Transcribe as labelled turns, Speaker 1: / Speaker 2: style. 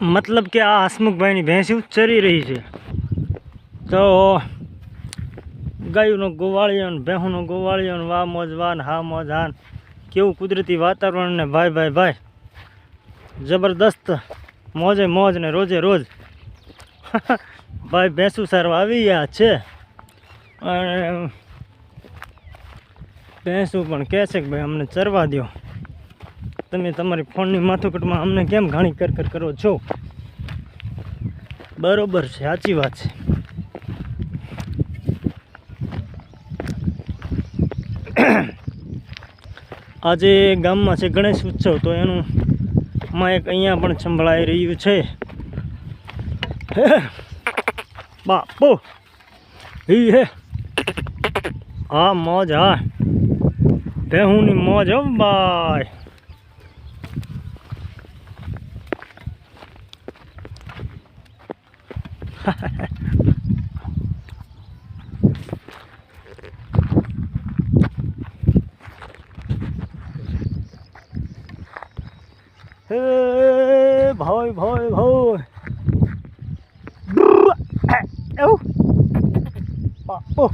Speaker 1: મતલબ કે આ હસમુખભાઈની ભેંસી ચરી રહી છે. તો ગાયુંનો ગોવાળિયો ને ભેહુંનો ગોવાળિયો ને વા મોજ વાન હા મોજ હાન કેવું કુદરતી વાતાવરણ ને ભાઈ ભાઈ ભાઈ. જબરદસ્ત મોજે મોજ ને રોજે રોજ. ભાઈ ભેંસું સારું આવી ગયા છે. અને ભેંસું પણ કહે છે કે ભાઈ અમને ચરવા દો તમે તમારી ફોનની માથુકટમાં અમને કેમ ઘણી કરકર કરો છો? બરોબર છે, સાચી વાત છે. આજે ગામમાં છે ગણેશ ઉત્સવ, તો એનું માં એક અહીંયા પણ સંભળાઈ રહ્યું છે. બાપો! હી, હે. હા, મોજ, હા. ભેહુંની મોજ, હો, ભાઈ. હે ભાઈ ભાઈ ભાઈ એવું બાપો